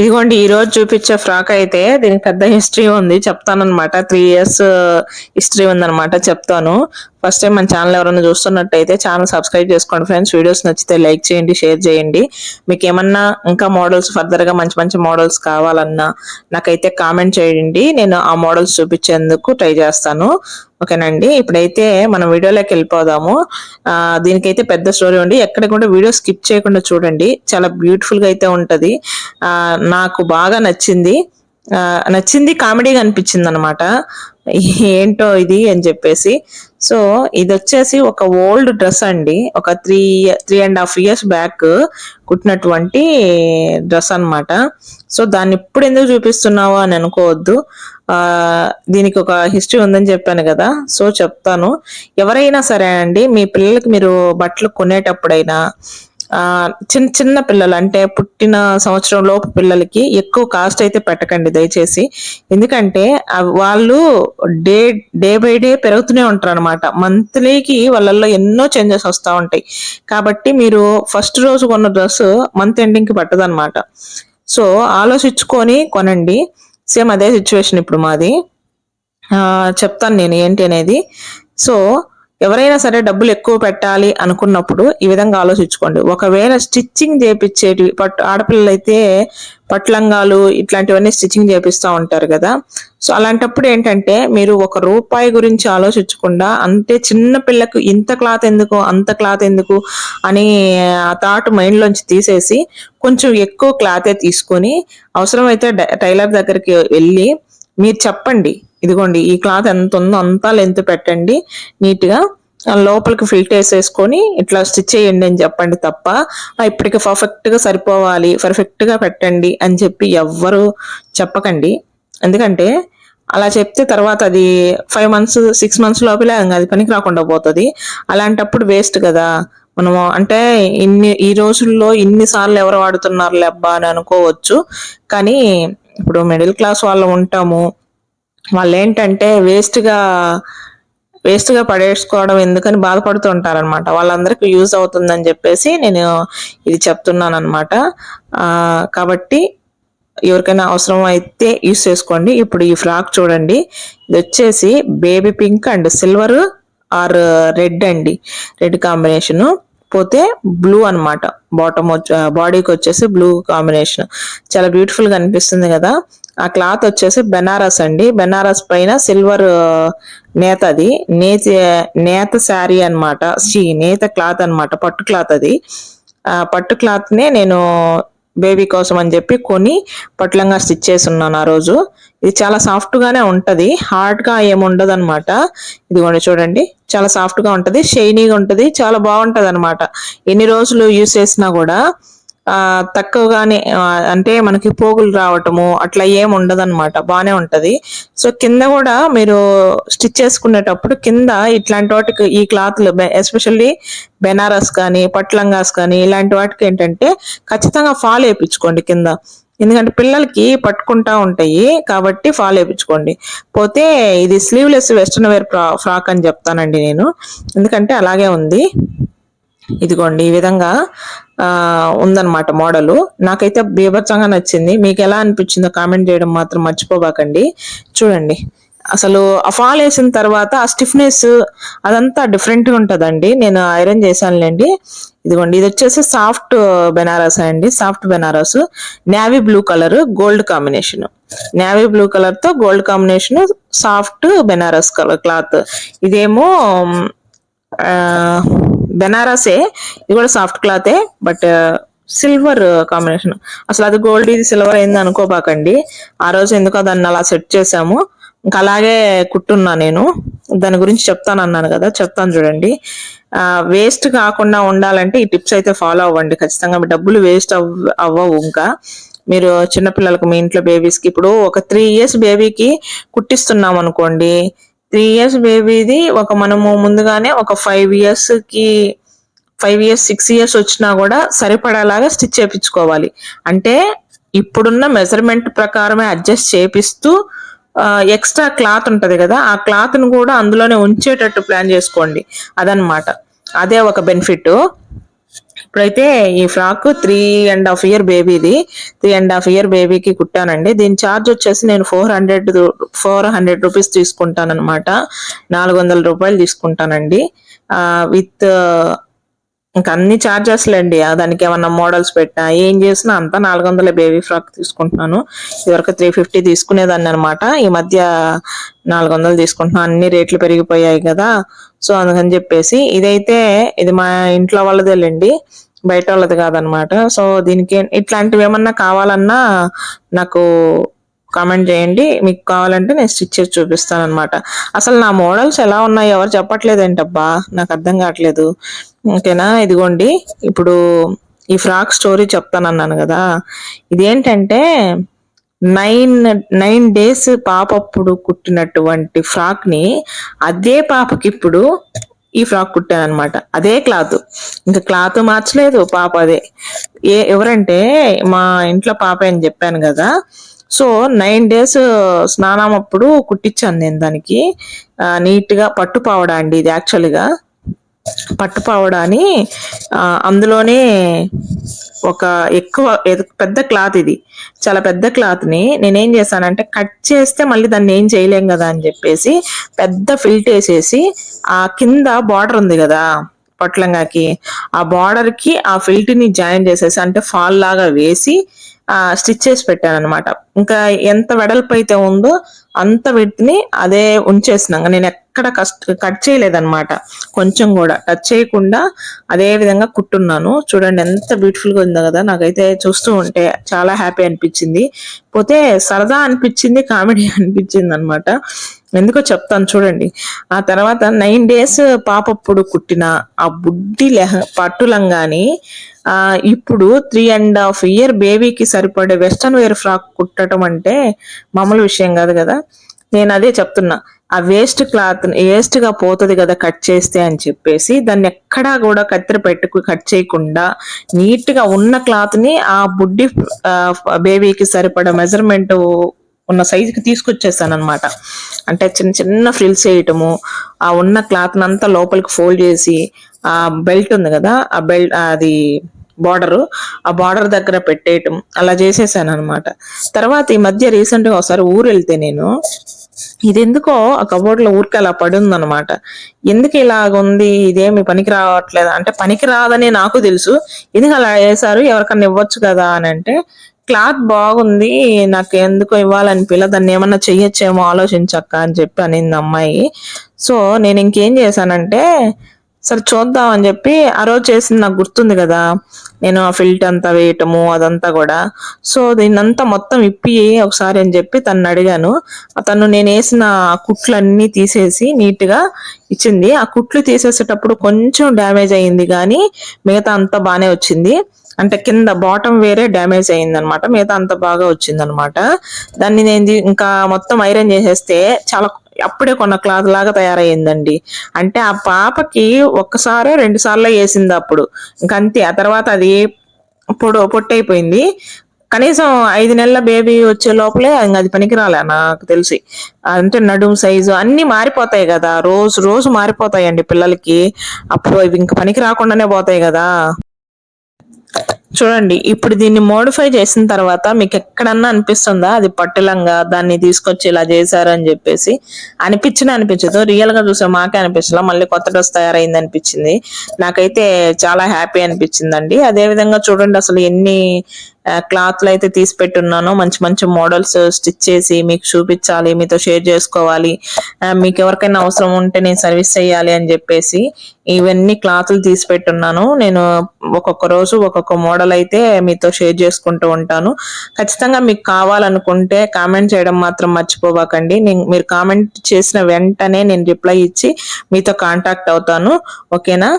ఇదిగోండి ఈ రోజు చూపించే ఫ్రాక్ అయితే దీనికి పెద్ద హిస్టరీ ఉంది. చెప్తాను అనమాట త్రీ ఇయర్స్ హిస్టరీ ఉందన్నమాట. చెప్తాను. ఫస్ట్ టైం మన ఛానల్ ఎవరైనా చూస్తున్నట్టయితే ఛానల్ సబ్స్క్రైబ్ చేసుకోండి ఫ్రెండ్స్ వీడియోస్ నచ్చితే లైక్ చేయండి షేర్ చేయండి. మీకు ఏమన్నా ఇంకా మోడల్స్ ఫర్దర్గా మంచి మంచి మోడల్స్ కావాలన్నా నాకైతే కామెంట్ చేయండి. నేను ఆ మోడల్స్ చూపించేందుకు ట్రై చేస్తాను. ఓకేనండి? ఇప్పుడైతే మనం వీడియోలోకి వెళ్ళిపోదాము. దీనికైతే పెద్ద స్టోరీ ఉంది. ఎక్కడ కూడా వీడియో స్కిప్ చేయకుండా చూడండి. చాలా బ్యూటిఫుల్గా అయితే ఉంటుంది. నాకు బాగా నచ్చింది. నచ్చింది కామెడీగా అనిపించింది అనమాట ఏంటో ఇది అని చెప్పేసి. సో ఇది వచ్చేసి ఒక ఓల్డ్ డ్రెస్ అండి. ఒక three three and half years back కుట్టినటువంటి dress అన్నమాట. సో దాన్ని ఇప్పుడు ఎందుకు చూపిస్తున్నావు అని అనుకోవద్దు. దీనికి ఒక హిస్టరీ ఉందని చెప్పాను కదా. సో చెప్తాను. ఎవరైనా సరే అండి మీ పిల్లలకి మీరు బట్టలు కొనేటప్పుడైనా చిన్న చిన్న పిల్లలు అంటే పుట్టిన సంవత్సరం లోపు పిల్లలకి ఎక్కువ కాస్ట్ అయితే పెట్టకండి దయచేసి. ఎందుకంటే అవి వాళ్ళు డే డే బై డే పెరుగుతూనే ఉంటారు అనమాట మంత్లీకి వాళ్ళల్లో ఎన్నో చేంజెస్ వస్తూ ఉంటాయి. కాబట్టి మీరు ఫస్ట్ రోజు కొన్న డ్రెస్ మంత్ ఎండింగ్కి పట్టదనమాట సో ఆలోచించుకొని కొనండి. సేమ్ అదే సిచ్యువేషన్ ఇప్పుడు మాది. చెప్తాను నేను ఏంటి అనేది. సో ఎవరైనా సరే డబ్బులు ఎక్కువ పెట్టాలి అనుకున్నప్పుడు ఈ విధంగా ఆలోచించుకోండి. ఒకవేళ స్టిచ్చింగ్ చేపించేటివి పట్టు ఆడపిల్లలైతే పట్లంగాలు ఇట్లాంటివన్నీ స్టిచ్చింగ్ చేపిస్తూ ఉంటారు కదా. సో అలాంటప్పుడు ఏంటంటే మీరు ఒక రూపాయి గురించి ఆలోచించకుండా అంటే చిన్న పిల్లకు ఇంత క్లాత్ ఎందుకు అంత క్లాత్ ఎందుకు అని ఆ థాట్ మైండ్లోంచి తీసేసి కొంచెం ఎక్కువ క్లాతే తీసుకొని అవసరమైతే టైలర్ దగ్గరికి వెళ్ళి మీరు చెప్పండి. ఇదిగోండి ఈ క్లాత్ ఎంత ఉందో అంతా లెంత్ పెట్టండి. నీట్గా లోపలికి ఫిల్ట్ వేసేసుకొని ఇట్లా స్టిచ్ చేయండి అని చెప్పండి తప్ప ఇప్పటికి పర్ఫెక్ట్గా సరిపోవాలి పర్ఫెక్ట్గా పెట్టండి అని చెప్పి ఎవ్వరు చెప్పకండి. ఎందుకంటే అలా చెప్తే తర్వాత అది ఫైవ్ మంత్స్ సిక్స్ మంత్స్ లోపలే అది పనికి రాకుండా పోతుంది. అలాంటప్పుడు వేస్ట్ కదా. మనము అంటే ఇన్ని ఈ రోజుల్లో ఇన్ని సార్లు ఎవరు వాడుతున్నారు అబ్బా అని అనుకోవచ్చు. కానీ ఇప్పుడు మిడిల్ క్లాస్ వాళ్ళు ఉంటాము వాళ్ళు ఏంటంటే వేస్ట్గా వేస్ట్గా పడేసుకోవడం ఎందుకని బాధపడుతూ ఉంటారనమాట వాళ్ళందరికీ యూజ్ అవుతుందని చెప్పేసి నేను ఇది చెప్తున్నాను అనమాట కాబట్టి ఎవరికైనా అవసరం అయితే యూస్ చేసుకోండి. ఇప్పుడు ఈ ఫ్రాక్ చూడండి. ఇది వచ్చేసి baby pink and silver or red అండి. Red combination. పోతే బ్లూ అన్నమాట. బాటమ్ బాడీకి వచ్చేసి బ్లూ కాంబినేషన్. చాలా బ్యూటిఫుల్గా అనిపిస్తుంది కదా. ఆ క్లాత్ వచ్చేసి బెనారస్ అండి. బెనారస్ పైన సిల్వర్ నేత అది నేత నేత శారీ అన్నమాట. షీ నేత క్లాత్ అన్నమాట. పట్టు క్లాత్ అది. పట్టు క్లాత్నే నేను బేబీ కోసం అని చెప్పి కొని పట్లంగా స్టిచ్ చేసి ఉన్నాను ఆ రోజు. ఇది చాలా సాఫ్ట్గానే ఉంటుంది. హార్డ్గా హార్డ్ ఏమి ఉండదు అనమాట ఇదిగోండి చూడండి. చాలా సాఫ్ట్గా ఉంటుంది. షైనీగా ఉంటుంది. చాలా బాగుంటుంది అనమాట ఎన్ని రోజులు యూస్ చేసినా కూడా తక్కువగానే అంటే మనకి పోగులు రావటము అట్లా ఏం ఉండదన్నమాట. బాగానే ఉంటుంది. సో కింద కూడా మీరు స్టిచ్ చేసుకునేటప్పుడు కింద ఇట్లాంటి వాటికి ఈ క్లాత్లు ఎస్పెషల్లీ బెనారస్ కానీ పట్లంగాస్ కానీ ఇలాంటి వాటికి ఏంటంటే ఖచ్చితంగా ఫాల్ వేయించుకోండి కింద. ఎందుకంటే పిల్లలకి పట్టుకుంటా ఉంటాయి కాబట్టి ఫాల్ వేయించుకోండి. పోతే ఇది స్లీవ్లెస్ వెస్ట్రన్ వేర్ ఫ్రాక్ అని చెప్తానండి నేను. ఎందుకంటే అలాగే ఉంది. ఇదిగోండి ఈ విధంగా ఉందన్నమాట మోడల్. నాకైతే బీభత్సంగా నచ్చింది. మీకు ఎలా అనిపించిందో కామెంట్ చేయడం మాత్రం మర్చిపోబాకండి. చూడండి అసలు ఆ ఫాల్ వేసిన తర్వాత ఆ స్టిఫ్నెస్ అదంతా డిఫరెంట్గా ఉంటుందండి. నేను ఐరన్ చేశానులేండి. ఇదిగోండి ఇది వచ్చేసి సాఫ్ట్ బెనారస్ అండి. Soft Banaras. Navy blue colour gold combination. Navy blue కలర్తో gold combination soft Banaras colour cloth. ఇదేమో బెనారసే ఇది కూడా సాఫ్ట్ క్లాతే బట్ సిల్వర్ కాంబినేషన్. అసలు అది గోల్డ్ ఇది సిల్వర్ అయింది అనుకోబాకండి. ఆ రోజు ఎందుకో దాన్ని అలా సెట్ చేసాము ఇంకా అలాగే కుట్టున్నా నేను. దాని గురించి చెప్తాను అన్నాను కదా చెప్తాను చూడండి. వేస్ట్ కాకుండా ఉండాలంటే ఈ టిప్స్ అయితే ఫాలో అవ్వండి ఖచ్చితంగా. మీ డబ్బులు వేస్ట్ అవ్ అవ్వవు ఇంకా. మీరు చిన్నపిల్లలకు మీ ఇంట్లో బేబీస్కి ఇప్పుడు ఒక త్రీ ఇయర్స్ బేబీకి కుట్టిస్తున్నాం అనుకోండి త్రీ ఇయర్స్ బేబీది ఒక మనము ముందుగానే ఒక ఫైవ్ ఇయర్స్కి ఫైవ్ ఇయర్స్ సిక్స్ ఇయర్స్ వచ్చినా కూడా సరిపడేలాగా స్టిచ్ చేపించుకోవాలి. అంటే ఇప్పుడున్న మెజర్మెంట్ ప్రకారమే అడ్జస్ట్ చేపిస్తూ ఎక్స్ట్రా క్లాత్ ఉంటుంది కదా ఆ క్లాత్ను కూడా అందులోనే ఉంచేటట్టు ప్లాన్ చేసుకోండి. అదనమాట అదే ఒక బెనిఫిట్. ఇప్పుడైతే ఈ frock three and half year బేబీది three and half year బేబీకి కుట్టానండి. దీని ఛార్జ్ వచ్చేసి నేను four hundred four hundred rupees తీసుకుంటాను అనమాట నాలుగు వందల రూపాయలు తీసుకుంటానండి. విత్ ఇంకా అన్ని చార్జెస్లేండి దానికి ఏమన్నా మోడల్స్ పెట్టా ఏం చేసినా అంతా నాలుగు వందల బేబీ ఫ్రాక్ తీసుకుంటున్నాను. ఇదివరకు త్రీ ఫిఫ్టీ తీసుకునేదాన్ని అనమాట ఈ మధ్య నాలుగు వందలు తీసుకుంటున్నాను. అన్ని రేట్లు పెరిగిపోయాయి కదా. సో అందుకని చెప్పేసి ఇదైతే ఇది మా ఇంట్లో వాళ్ళదేలేండి బయట వాళ్ళది కాదనమాట సో దీనికి ఇట్లాంటివి ఏమన్నా కావాలన్నా నాకు కామెంట్ చేయండి. మీకు కావాలంటే నేను స్టిచ్ చేసి చూపిస్తాను అనమాట అసలు నా మోడల్స్ ఎలా ఉన్నాయి ఎవరు చెప్పట్లేదు ఏంటబ్బా నాకు అర్థం కావట్లేదు. ఓకేనా? ఇదిగోండి. ఇప్పుడు ఈ ఫ్రాక్ స్టోరీ చెప్తానన్నాను కదా. ఇదేంటంటే నైన్ నైన్ డేస్ పాప అప్పుడు కుట్టినటువంటి ఫ్రాక్ని అదే పాపకి ఇప్పుడు ఈ ఫ్రాక్ కుట్టాను అనమాట అదే క్లాత్. ఇంకా క్లాత్ మార్చలేదు పాప అదే. ఏ ఎవరంటే మా ఇంట్లో పాప అని చెప్పాను కదా. సో నైన్ డేస్ స్నానం అప్పుడు కుట్టించాను నేను దానికి. నీట్గా పట్టుపావడా అండి ఇది యాక్చువల్గా. పట్టు అని అందులోనే ఒక ఎక్కువ పెద్ద క్లాత్ ఇది. చాలా పెద్ద క్లాత్ని నేనేం చేశానంటే కట్ చేస్తే మళ్ళీ దాన్ని ఏం చేయలేం కదా అని చెప్పేసి పెద్ద ఫిల్ట్ వేసేసి ఆ కింద బార్డర్ ఉంది కదా పొట్లంగాకి ఆ బార్డర్కి ఆ ఫిల్ట్ని జాయిన్ చేసేసి అంటే ఫాల్ లాగా వేసి స్టిచ్ చేసి పెట్టాను అనమాట ఇంకా ఎంత వెడల్పు అయితే ఉందో అంత వీటిని అదే ఉంచేసినాక నేను ఎక్కడ కష్ట కట్ చేయలేదన్నమాట. కొంచెం కూడా టచ్ చేయకుండా అదే విధంగా కుట్టున్నాను. చూడండి ఎంత బ్యూటిఫుల్గా ఉందో కదా. నాకైతే చూస్తూ ఉంటే చాలా హ్యాపీ అనిపించింది. పోతే సరదా అనిపించింది కామెడీ అనిపించింది అనమాట ఎందుకో చెప్తాను చూడండి. ఆ తర్వాత నైన్ డేస్ పాపప్పుడు కుట్టిన ఆ బుడ్డి లెహ పట్టు లంగాని ఇప్పుడు త్రీ అండ్ హాఫ్ ఇయర్ బేబీకి సరిపడే వెస్టర్న్ వేర్ ఫ్రాక్ కుట్టడం అంటే మామూలు విషయం కాదు కదా. నేను అదే చెప్తున్నా. ఆ వేస్ట్ క్లాత్ వేస్ట్గా పోతుంది కదా కట్ చేస్తే అని చెప్పేసి దాన్ని ఎక్కడా కూడా కత్తెర పెట్టుకు కట్ చేయకుండా నీట్గా ఉన్న క్లాత్ని ఆ బుడ్డి బేబీకి సరిపడ మెజర్మెంట్ ఉన్న సైజుకి తీసుకొచ్చేసాను అనమాట అంటే చిన్న చిన్న ఫ్రిల్స్ వేయటము ఆ ఉన్న క్లాత్ అంతా లోపలికి ఫోల్డ్ చేసి ఆ బెల్ట్ ఉంది కదా ఆ బెల్ట్ అది బార్డర్ ఆ బార్డర్ దగ్గర పెట్టేయటం అలా చేసేసాను అనమాట తర్వాత ఈ మధ్య రీసెంట్గా ఒకసారి ఊరు వెళ్తే నేను ఇది ఎందుకో ఆ కబోర్డ్లో ఊరికి అలా పడుందనమాట అనమాట ఎందుకు ఇలాగ ఉంది? ఇదేమి పనికి రావట్లేదు? అంటే పనికి రాదని నాకు తెలుసు. ఎందుకు అలా వేశారు ఎవరికన్నా ఇవ్వచ్చు కదా అని అంటే క్లాత్ బాగుంది నాకు ఎందుకు ఇవ్వాలనిపిల్ల దాన్ని ఏమన్నా చెయ్యొచ్చేమో ఆలోచించక్క అని చెప్పి అనింది అమ్మాయి. సో నేను ఇంకేం చేశానంటే సరే చూద్దాం అని చెప్పి ఆ రోజు చేసింది నాకు గుర్తుంది కదా నేను ఆ ఫిల్ట్ అంతా వేయటము అదంతా కూడా. సో దీన్నంతా మొత్తం ఇప్పి ఒకసారి అని చెప్పి తను అడిగాను. తను నేను వేసిన కుట్లన్నీ తీసేసి నీట్గా ఇచ్చింది. ఆ కుట్లు తీసేసేటప్పుడు కొంచెం డ్యామేజ్ అయింది కానీ మిగతా అంతా బాగానే వచ్చింది. అంటే కింద బాటం వేరే డ్యామేజ్ అయింది అనమాట మిగతా అంత బాగా వచ్చింది అనమాట దాన్ని నేను ఇంకా మొత్తం ఐరన్ చేసేస్తే చాలా అప్పుడే కొన్న క్లాత్ లాగా తయారయ్యిందండి. అంటే ఆ పాపకి ఒక్కసారో రెండు సార్లు వేసింది అప్పుడు. ఇంకంతే ఆ తర్వాత అది పొడు పొట్టయిపోయింది. కనీసం ఐదు నెలల బేబీ వచ్చే లోపలే అది పనికిరాలే నాకు తెలిసి. అంటే నడుము సైజు అన్ని మారిపోతాయి కదా. రోజు రోజు మారిపోతాయండి పిల్లలకి. అప్పుడు ఇవి ఇంక పనికి రాకుండానే పోతాయి కదా. చూడండి ఇప్పుడు దీన్ని మోడిఫై చేసిన తర్వాత మీకు ఎక్కడన్నా అనిపిస్తుందా? అది పట్టులంగా దాన్ని తీసుకొచ్చి ఇలా చేశారు అని చెప్పేసి. అనిపించిన అనిపించదు. రియల్గా చూసే మాకే అనిపించలే. మళ్ళీ కొత్త డ్రెస్ తయారైంది అనిపించింది. నాకైతే చాలా హ్యాపీ అనిపించిందండి. అదే విధంగా చూడండి అసలు ఎన్ని క్లాత్లు అయితే తీసి పెట్టున్నాను. మంచి మంచి మోడల్స్ స్టిచ్ చేసి మీకు చూపించాలి మీతో షేర్ చేసుకోవాలి. మీకు ఎవరికైనా అవసరం ఉంటే నేను సర్వీస్ చేయాలి అని చెప్పేసి ఇవన్నీ క్లాత్లు తీసి పెట్టున్నాను. నేను ఒక్కొక్క రోజు ఒక్కొక్క మోడల్ అయితే మీతో షేర్ చేసుకుంటూ ఉంటాను. ఖచ్చితంగా మీకు కావాలనుకుంటే కామెంట్ చేయడం మాత్రం మర్చిపోవాకండి. నేను మీరు కామెంట్ చేసిన వెంటనే నేను రిప్లై ఇచ్చి మీతో కాంటాక్ట్ అవుతాను. ఓకేనా?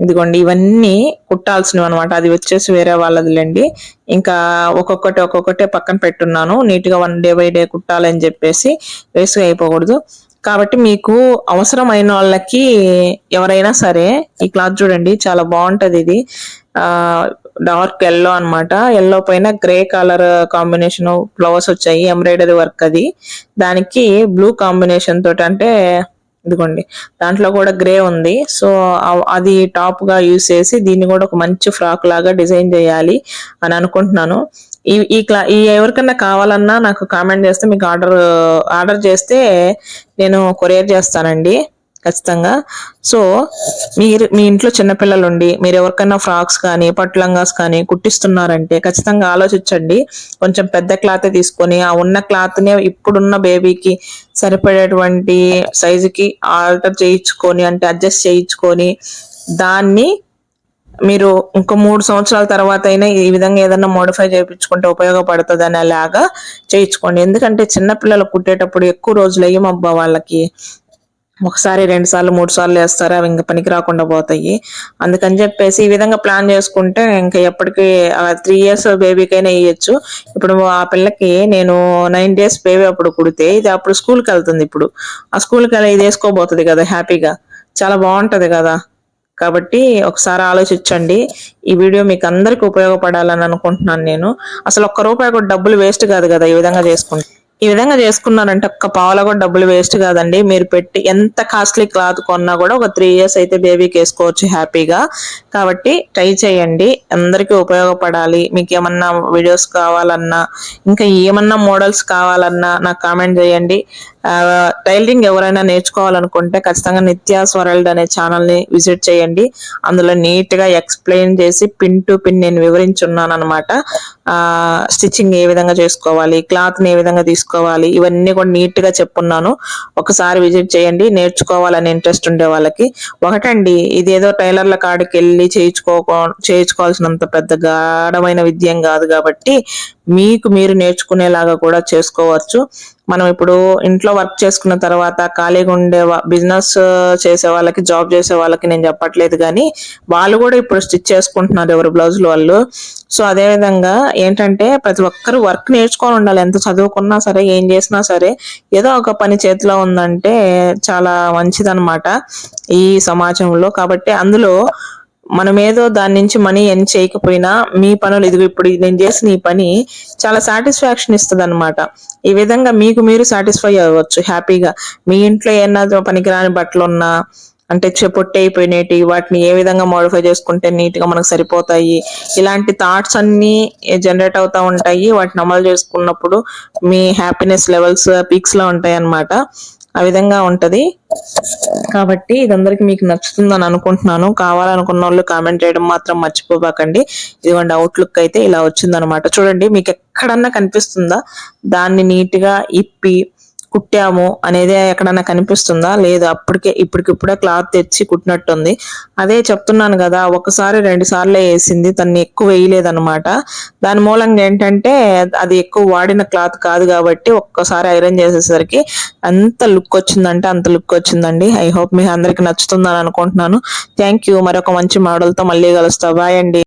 ఇదిగోండి ఇవన్నీ కుట్టాల్సినవి అనమాట అది వచ్చేసి వేరే వాళ్ళదిలేండి. ఇంకా ఒక్కొక్కటి ఒక్కొక్కటే పక్కన పెట్టున్నాను. నీట్గా వన్ డే బై డే కుట్టాలని చెప్పేసి వేసుగా అయిపోకూడదు. కాబట్టి మీకు అవసరమైన వాళ్ళకి ఎవరైనా సరే ఈ క్లాత్ చూడండి చాలా బాగుంటుంది ఇది. డార్క్ ఎల్లో అనమాట ఎల్లో పైన గ్రే కలర్ కాంబినేషన్ ఫ్లవర్స్ వచ్చాయి. ఎంబ్రాయిడరీ వర్క్ అది. దానికి బ్లూ కాంబినేషన్ తోటి అంటే ఇదిగోండి. దాంట్లో కూడా గ్రే ఉంది. సో అది టాప్గా యూస్ చేసి దీన్ని కూడా ఒక మంచి ఫ్రాక్ లాగా డిజైన్ చేయాలి అని అనుకుంటున్నాను. ఈ ఈ క్లా ఈ ఎవరికన్నా కావాలన్నా నాకు కామెంట్ చేస్తే మీకు ఆర్డర్ ఆర్డర్ చేస్తే నేను కొరియర్ చేస్తానండి. ఖచ్చితంగా. సో మీరు మీ ఇంట్లో చిన్నపిల్లలు ఉండి మీరు ఎవరికైనా ఫ్రాక్స్ కానీ పట్టు లంగాస్ కానీ కుట్టిస్తున్నారంటే ఖచ్చితంగా ఆలోచించండి. కొంచెం పెద్ద క్లాత్ తీసుకొని ఆ ఉన్న క్లాత్నే ఇప్పుడున్న బేబీకి సరిపడేటువంటి సైజుకి ఆల్టర్ చేయించుకొని అంటే అడ్జస్ట్ చేయించుకొని దాన్ని మీరు ఇంకో మూడు సంవత్సరాల తర్వాత అయినా ఈ విధంగా ఏదైనా మోడిఫై చేయించుకుంటే ఉపయోగపడుతుంది అనేలాగా చేయించుకోండి. ఎందుకంటే చిన్నపిల్లలు కుట్టేటప్పుడు ఎక్కువ రోజులు అయ్యమబ్బా వాళ్ళకి. ఒకసారి రెండు సార్లు మూడు సార్లు వేస్తారు. అవి ఇంకా పనికి రాకుండా పోతాయి. అందుకని చెప్పేసి ఈ విధంగా ప్లాన్ చేసుకుంటే ఇంకా ఎప్పటికీ త్రీ ఇయర్స్ బేబీకైనా వేయచ్చు ఇప్పుడు ఆ పిల్లకి నేను నైన్ డేస్ బేబీ అప్పుడు కుడితే ఇది అప్పుడు స్కూల్కి వెళ్తుంది ఇప్పుడు. ఆ స్కూల్కి వెళ్ళి ఇది వేసుకోబోతుంది కదా హ్యాపీగా. చాలా బాగుంటుంది కదా. కాబట్టి ఒకసారి ఆలోచించండి. ఈ వీడియో మీకు అందరికి ఉపయోగపడాలని అనుకుంటున్నాను నేను. అసలు ఒక్క రూపాయి కూడా డబ్బులు వేస్ట్ కాదు కదా ఈ విధంగా చేసుకుంటే. ఈ విధంగా చేసుకున్నారంటే ఒక్క పావులో కూడా డబ్బులు వేస్ట్ కాదండి. మీరు పెట్టి ఎంత కాస్ట్లీ క్లాత్ కొన్నా కూడా ఒక త్రీ ఇయర్స్ అయితే బేబీకి వేసుకోవచ్చు హ్యాపీగా. కాబట్టి ట్రై చేయండి. అందరికీ ఉపయోగపడాలి. మీకు ఏమన్నా వీడియోస్ కావాలన్నా ఇంకా ఏమన్నా మోడల్స్ కావాలన్నా నాకు కామెంట్ చేయండి. టైలరింగ్ ఎవరైనా నేర్చుకోవాలనుకుంటే ఖచ్చితంగా నిత్యాస్ వరల్డ్ అనే ఛానల్ని విజిట్ చేయండి. అందులో నీట్గా ఎక్స్ప్లెయిన్ చేసి పిన్ టు పిన్ నేను వివరించున్నాను అనమాట స్టిచ్చింగ్ ఏ విధంగా చేసుకోవాలి క్లాత్ని ఏ విధంగా తీసుకోవాలి ఇవన్నీ కూడా నీట్గా చెప్పున్నాను. ఒకసారి విజిట్ చేయండి నేర్చుకోవాలని ఇంట్రెస్ట్ ఉండే వాళ్ళకి. ఒకటండి ఇదేదో టైలర్ల కాడికి వెళ్ళి చేయించుకో చేయించుకోవాల్సినంత పెద్ద గాఢమైన విద్యం కాదు కాబట్టి మీకు మీరు నేర్చుకునేలాగా కూడా చేసుకోవచ్చు. మనం ఇప్పుడు ఇంట్లో వర్క్ చేసుకున్న తర్వాత ఖాళీగా ఉండే బిజినెస్ చేసే వాళ్ళకి జాబ్ చేసే వాళ్ళకి నేను చెప్పట్లేదు కానీ వాళ్ళు కూడా ఇప్పుడు స్టిచ్ చేసుకుంటున్నారు ఎవరు బ్లౌజులు వాళ్ళు. సో అదే విధంగా ఏంటంటే ప్రతి ఒక్కరు వర్క్ నేర్చుకొని ఉండాలి. ఎంత చదువుకున్నా సరే ఏం చేసినా సరే ఏదో ఒక పని చేతిలో ఉందంటే చాలా మంచిదన్నమాట ఈ సమాజంలో. కాబట్టి అందులో మనం ఏదో దాని నుంచి మనీ ఎన్ చేయకపోయినా మీ పనులు ఇదిగో ఇప్పుడు నేను చేసిన ఈ పని చాలా సాటిస్ఫాక్షన్ ఇస్తుంది అనమాట ఈ విధంగా మీకు మీరు సాటిస్ఫై అవ్వచ్చు హ్యాపీగా. మీ ఇంట్లో ఏమన్నా పనికిరాని బట్టలు ఉన్నా అంటే చె- పొట్టి అయిపోయినవి వాటిని ఏ విధంగా మోడిఫై చేసుకుంటే నీట్గా మనకు సరిపోతాయి. ఇలాంటి థాట్స్ అన్ని జనరేట్ అవుతా ఉంటాయి. వాటిని అమలు చేసుకున్నప్పుడు మీ హ్యాపీనెస్ లెవెల్స్ పీక్స్లో ఉంటాయి అన్నమాట ఆ విధంగా ఉంటది. కాబట్టి ఇదందరికి మీకు నచ్చుతుందని అనుకుంటున్నాను. కావాలనుకున్న వాళ్ళు కామెంట్ చేయడం మాత్రం మర్చిపోబాకండి. ఇదిగోండి అవుట్లుక్ అయితే ఇలా వచ్చిందనమాట చూడండి మీకు ఎక్కడన్నా కనిపిస్తుందా? దాన్ని నీట్గా ఇప్పి కుట్టాము అనేది ఎక్కడన్నా కనిపిస్తుందా? లేదు అప్పటికే ఇప్పటికిప్పుడే క్లాత్ తెచ్చి కుట్టినట్టుంది. అదే చెప్తున్నాను కదా ఒకసారి రెండు సార్లే వేసింది తన్ని ఎక్కువ వేయలేదన్నమాట. దాని మూలంగా ఏంటంటే అది ఎక్కువ వాడిన క్లాత్ కాదు కాబట్టి ఒక్కసారి ఐరన్ చేసేసరికి అంత లుక్ వచ్చిందంటే అంత లుక్ వచ్చిందండి. ఐ హోప్ మీ అందరికి నచ్చుతుందని అనుకుంటున్నాను. Thank you. మరొక మంచి మోడల్తో మళ్ళీ కలుస్తా. బాయ్ అండి.